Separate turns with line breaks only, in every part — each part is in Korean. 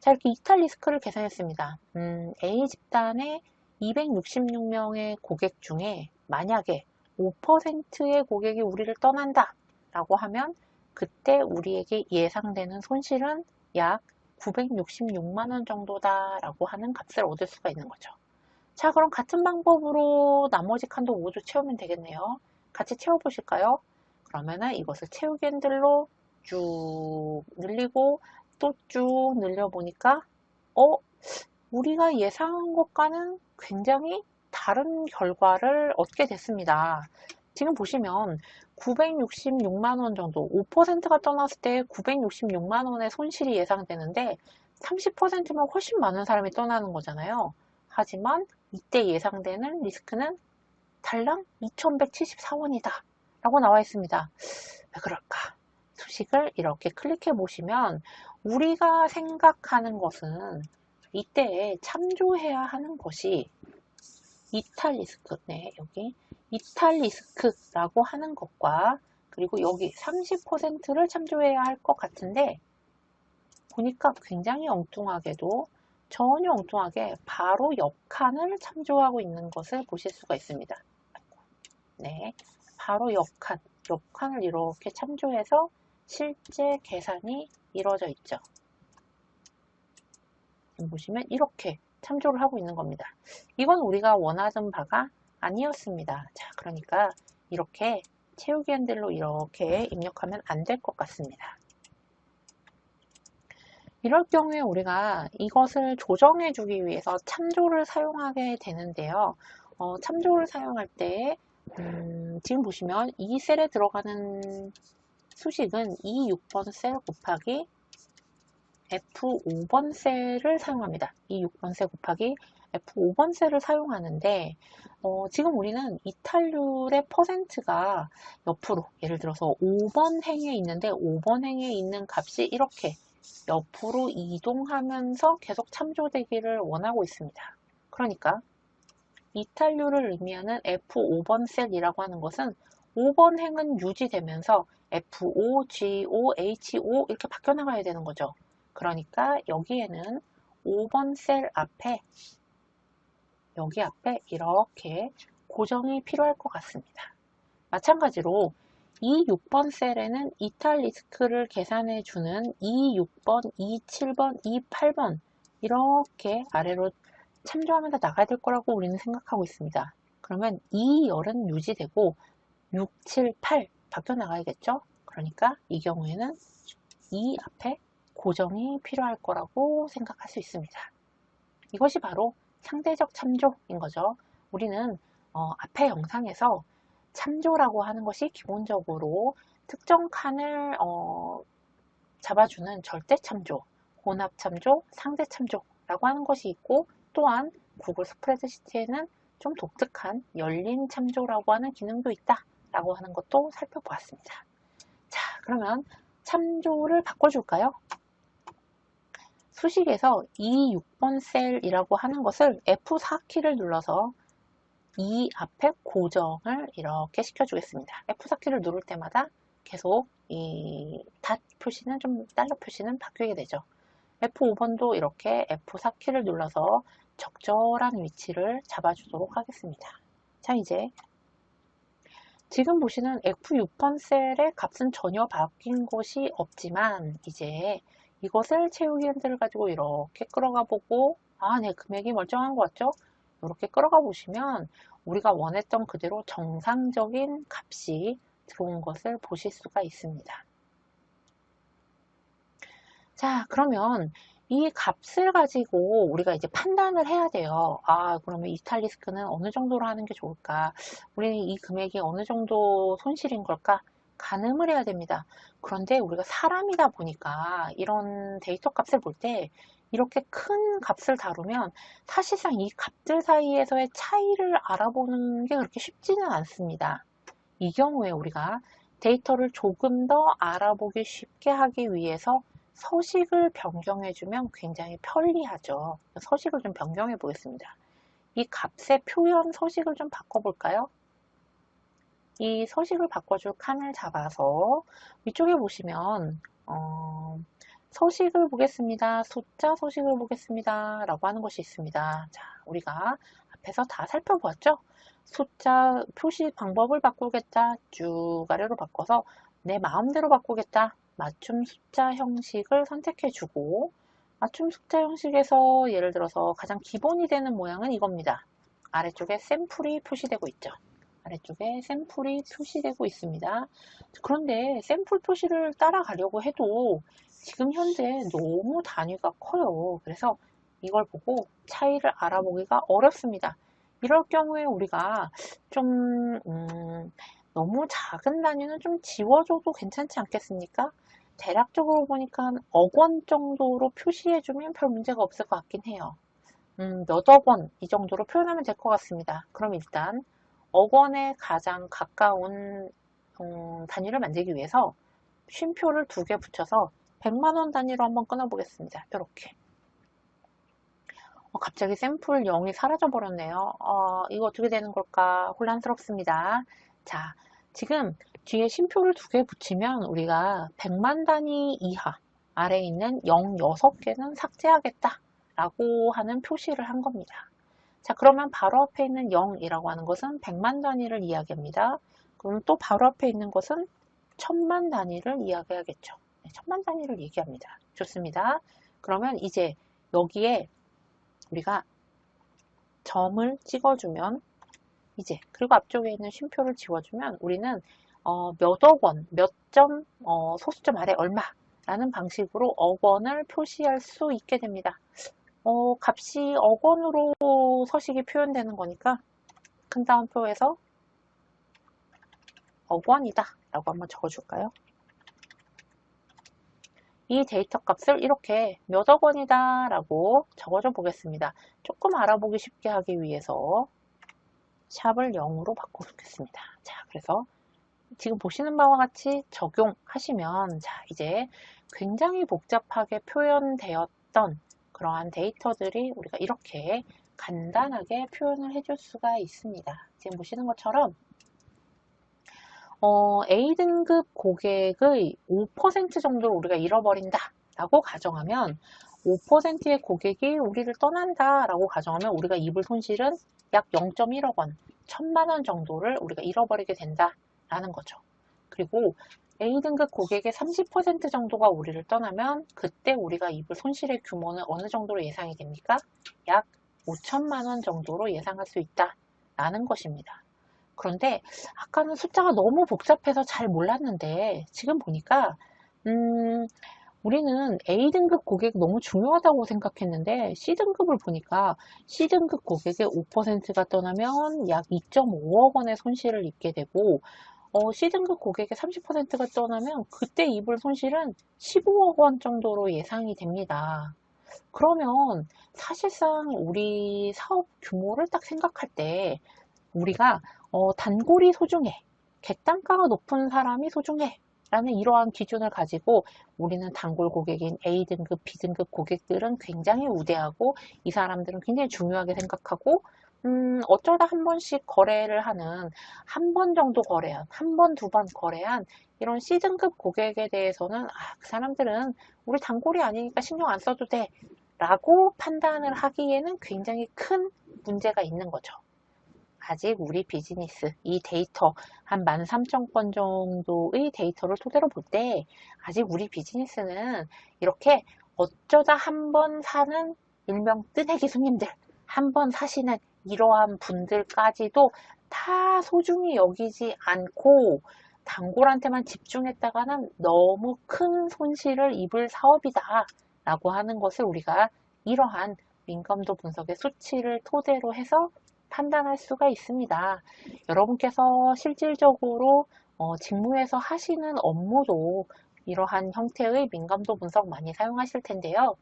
자, 이렇게 이탈 리스크를 계산했습니다. 음, A 집단의 266명의 고객 중에 만약에 5%의 고객이 우리를 떠난다 라고 하면 그때 우리에게 예상되는 손실은 약 966만 원 정도다 라고 하는 값을 얻을 수가 있는 거죠. 자 그럼 같은 방법으로 나머지 칸도 모두 채우면 되겠네요. 같이 채워보실까요? 그러면은 이것을 채우기 핸들로 쭉 늘리고 또 쭉 늘려보니까 어? 우리가 예상한 것과는 굉장히 다른 결과를 얻게 됐습니다. 지금 보시면 966만 원 정도 5%가 떠났을 때 966만 원의 손실이 예상되는데 30%면 훨씬 많은 사람이 떠나는 거잖아요. 하지만 이때 예상되는 리스크는 달랑 2174원이다 라고 나와 있습니다. 왜 그럴까? 수식을 이렇게 클릭해 보시면 우리가 생각하는 것은 이때 참조해야 하는 것이 이탈 리스크, 네, 여기 이탈 리스크라고 하는 것과 그리고 여기 30%를 참조해야 할 것 같은데 보니까 굉장히 엉뚱하게도 전혀 엉뚱하게 바로 옆 칸을 참조하고 있는 것을 보실 수가 있습니다. 네, 바로 옆 칸을 이렇게 참조해서 실제 계산이 이루어져 있죠. 지금 보시면 이렇게 참조를 하고 있는 겁니다. 이건 우리가 원하던 바가 아니었습니다. 자, 그러니까 이렇게 채우기 핸들로 이렇게 입력하면 안 될 것 같습니다. 이럴 경우에 우리가 이것을 조정해 주기 위해서 참조를 사용하게 되는데요. 어, 참조를 사용할 때 음, 지금 보시면 이 셀에 들어가는 수식은 이 6번 셀 곱하기 F5번 셀을 사용합니다. 이 6번 셀 곱하기 F5번 셀을 사용하는데 어, 지금 우리는 이탈률의 퍼센트가 옆으로 예를 들어서 5번 행에 있는데 5번 행에 있는 값이 이렇게 옆으로 이동하면서 계속 참조되기를 원하고 있습니다. 그러니까 이탈률을 의미하는 F5번 셀이라고 하는 것은 5번 행은 유지되면서 F5, G5, H5 이렇게 바뀌어 나가야 되는 거죠. 그러니까 여기에는 5번 셀 앞에 여기 앞에 이렇게 고정이 필요할 것 같습니다. 마찬가지로 이 6번 셀에는 이탈 리스크를 계산해 주는 이 6번, 이 7번, 이 8번 이렇게 아래로 참조하면서 나가야 될 거라고 우리는 생각하고 있습니다. 그러면 이 열은 유지되고 6, 7, 8 바뀌어 나가야겠죠? 그러니까 이 경우에는 이 앞에 고정이 필요할 거라고 생각할 수 있습니다. 이것이 바로 상대적 참조인 거죠. 우리는 어, 앞에 영상에서 참조라고 하는 것이 기본적으로 특정 칸을 어, 잡아주는 절대 참조, 혼합 참조, 상대 참조라고 하는 것이 있고 또한 구글 스프레드시트에는 좀 독특한 열린 참조라고 하는 기능도 있다 라고 하는 것도 살펴보았습니다. 자, 그러면 참조를 바꿔줄까요? 수식에서 이 6번 셀이라고 하는 것을 F4키를 눌러서 이 앞에 고정을 이렇게 시켜주겠습니다. F4키를 누를 때마다 계속 이 닷 표시는 좀 달러 표시는 바뀌게 되죠. F5번도 이렇게 F4키를 눌러서 적절한 위치를 잡아주도록 하겠습니다. 자 이제 지금 보시는 F6번 셀의 값은 전혀 바뀐 것이 없지만 이제 이것을 채우기 핸들을 가지고 이렇게 끌어가 보고 아, 네, 금액이 멀쩡한 것 같죠? 이렇게 끌어가 보시면 우리가 원했던 그대로 정상적인 값이 들어온 것을 보실 수가 있습니다. 자, 그러면 이 값을 가지고 우리가 이제 판단을 해야 돼요. 아, 그러면 이탈 리스크는 어느 정도로 하는 게 좋을까? 우리는 이 금액이 어느 정도 손실인 걸까? 가늠을 해야 됩니다. 그런데 우리가 사람이다 보니까 이런 데이터 값을 볼 때 이렇게 큰 값을 다루면 사실상 이 값들 사이에서의 차이를 알아보는 게 그렇게 쉽지는 않습니다. 이 경우에 우리가 데이터를 조금 더 알아보기 쉽게 하기 위해서 서식을 변경해주면 굉장히 편리하죠. 서식을 좀 변경해 보겠습니다. 이 값의 표현 서식을 좀 바꿔볼까요? 이 서식을 바꿔줄 칸을 잡아서 위쪽에 보시면 어, 서식을 보겠습니다. 숫자 서식을 보겠습니다. 라고 하는 것이 있습니다. 자, 우리가 앞에서 다 살펴보았죠? 숫자 표시 방법을 바꾸겠다. 쭉 아래로 바꿔서 내 마음대로 바꾸겠다. 맞춤 숫자 형식을 선택해 주고 맞춤 숫자 형식에서 예를 들어서 가장 기본이 되는 모양은 이겁니다. 아래쪽에 샘플이 표시되고 있죠. 아래쪽에 샘플이 표시되고 있습니다. 그런데 샘플 표시를 따라가려고 해도 지금 현재 너무 단위가 커요. 그래서 이걸 보고 차이를 알아보기가 어렵습니다. 이럴 경우에 우리가 좀 음, 너무 작은 단위는 좀 지워줘도 괜찮지 않겠습니까? 대략적으로 보니까 억원 정도로 표시해주면 별 문제가 없을 것 같긴 해요. 음, 몇억 원 이 정도로 표현하면 될 것 같습니다. 그럼 일단 억 원에 가장 가까운 음, 단위를 만들기 위해서 쉼표를 두 개 붙여서 100만 원 단위로 한번 끊어보겠습니다. 이렇게 어, 갑자기 샘플 0이 사라져 버렸네요. 어, 이거 어떻게 되는 걸까 혼란스럽습니다. 자, 지금 뒤에 쉼표를 두 개 붙이면 우리가 100만 단위 이하 아래에 있는 0 6개는 삭제하겠다 라고 하는 표시를 한 겁니다. 자 그러면 바로 앞에 있는 0이라고 하는 것은 100만 단위를 이야기합니다. 그럼 또 바로 앞에 있는 것은 1000만 단위를 이야기하겠죠. 네, 1000만 단위를 얘기합니다. 좋습니다. 그러면 이제 여기에 우리가 점을 찍어주면 이제 그리고 앞쪽에 있는 쉼표를 지워주면 우리는 어, 몇억 원, 몇 점, 어, 소수점 아래 얼마라는 방식으로 억 원을 표시할 수 있게 됩니다. 어, 값이 억 원으로 서식이 표현되는 거니까 큰 따옴표에서 억 원이다 라고 한번 적어줄까요? 이 데이터 값을 이렇게 몇억 원이다 라고 적어줘 보겠습니다. 조금 알아보기 쉽게 하기 위해서 샵을 0으로 바꿔놓겠습니다. 자, 그래서 지금 보시는 바와 같이 적용하시면 자, 이제 굉장히 복잡하게 표현되었던 그러한 데이터들이 우리가 이렇게 간단하게 표현을 해줄 수가 있습니다. 지금 보시는 것처럼 어, A등급 고객의 5% 정도를 우리가 잃어버린다 라고 가정하면 5%의 고객이 우리를 떠난다 라고 가정하면 우리가 입을 손실은 약 0.1억 원, 1천만 원 정도를 우리가 잃어버리게 된다 라는 거죠. 그리고 A등급 고객의 30% 정도가 우리를 떠나면 그때 우리가 입을 손실의 규모는 어느 정도로 예상이 됩니까? 약 5천만 원 정도로 예상할 수 있다라는 것입니다. 그런데 아까는 숫자가 너무 복잡해서 잘 몰랐는데 지금 보니까 음, 우리는 A등급 고객 너무 중요하다고 생각했는데 C등급을 보니까 C등급 고객의 5%가 떠나면 약 2.5억 원의 손실을 입게 되고 어, C등급 고객의 30%가 떠나면 그때 입을 손실은 15억 원 정도로 예상이 됩니다. 그러면 사실상 우리 사업 규모를 딱 생각할 때 우리가 어, 단골이 소중해, 객단가가 높은 사람이 소중해 라는 이러한 기준을 가지고 우리는 단골 고객인 A등급, B등급 고객들은 굉장히 우대하고 이 사람들은 굉장히 중요하게 생각하고 음, 어쩌다 한 번씩 거래를 하는 한 번 정도 거래한 한 번, 두 번 거래한 이런 C등급 고객에 대해서는 아, 그 사람들은 우리 단골이 아니니까 신경 안 써도 돼 라고 판단을 하기에는 굉장히 큰 문제가 있는 거죠. 아직 우리 비즈니스 이 데이터 한 13,000건 정도의 데이터를 토대로 볼 때 아직 우리 비즈니스는 이렇게 어쩌다 한 번 사는 일명 뜨내기 손님들 한 번 사시는 이러한 분들까지도 다 소중히 여기지 않고 단골한테만 집중했다가는 너무 큰 손실을 입을 사업이다 라고 하는 것을 우리가 이러한 민감도 분석의 수치를 토대로 해서 판단할 수가 있습니다. 여러분께서 실질적으로 어, 직무에서 하시는 업무도 이러한 형태의 민감도 분석 많이 사용하실 텐데요.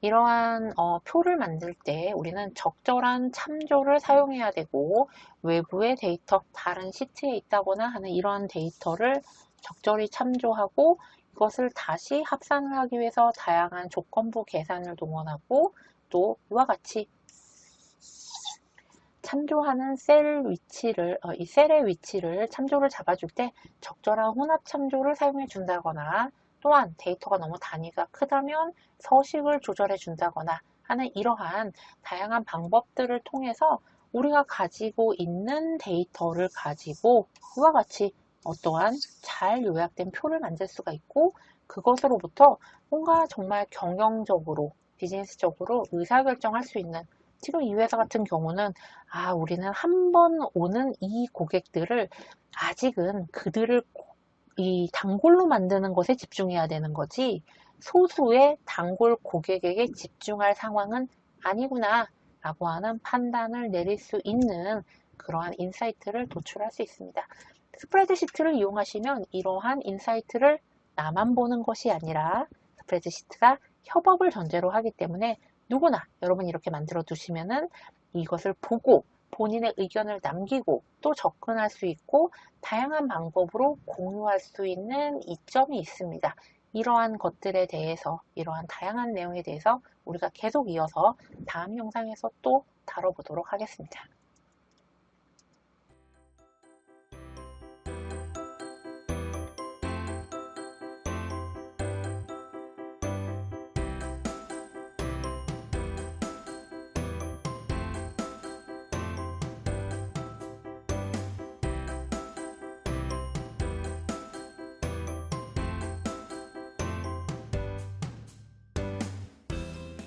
이러한 어, 표를 만들 때 우리는 적절한 참조를 사용해야 되고 외부의 데이터, 다른 시트에 있다거나 하는 이러한 데이터를 적절히 참조하고 이것을 다시 합산을 하기 위해서 다양한 조건부 계산을 동원하고 또 이와 같이 참조하는 셀 위치를 어, 이 셀의 위치를 참조를 잡아줄 때 적절한 혼합 참조를 사용해 준다거나 또한 데이터가 너무 단위가 크다면 서식을 조절해 준다거나 하는 이러한 다양한 방법들을 통해서 우리가 가지고 있는 데이터를 가지고 이와 같이 어떠한 잘 요약된 표를 만들 수가 있고 그것으로부터 뭔가 정말 경영적으로 비즈니스적으로 의사결정할 수 있는 지금 이 회사 같은 경우는 아 우리는 한 번 오는 이 고객들을 아직은 그들을 이 단골로 만드는 것에 집중해야 되는 거지 소수의 단골 고객에게 집중할 상황은 아니구나 라고 하는 판단을 내릴 수 있는 그러한 인사이트를 도출할 수 있습니다. 스프레드시트를 이용하시면 이러한 인사이트를 나만 보는 것이 아니라 스프레드시트가 협업을 전제로 하기 때문에 누구나 여러분 이렇게 만들어 두시면은 이것을 보고 본인의 의견을 남기고 또 접근할 수 있고 다양한 방법으로 공유할 수 있는 이점이 있습니다. 이러한 것들에 대해서 이러한 다양한 내용에 대해서 우리가 계속 이어서 다음 영상에서 또 다뤄보도록 하겠습니다.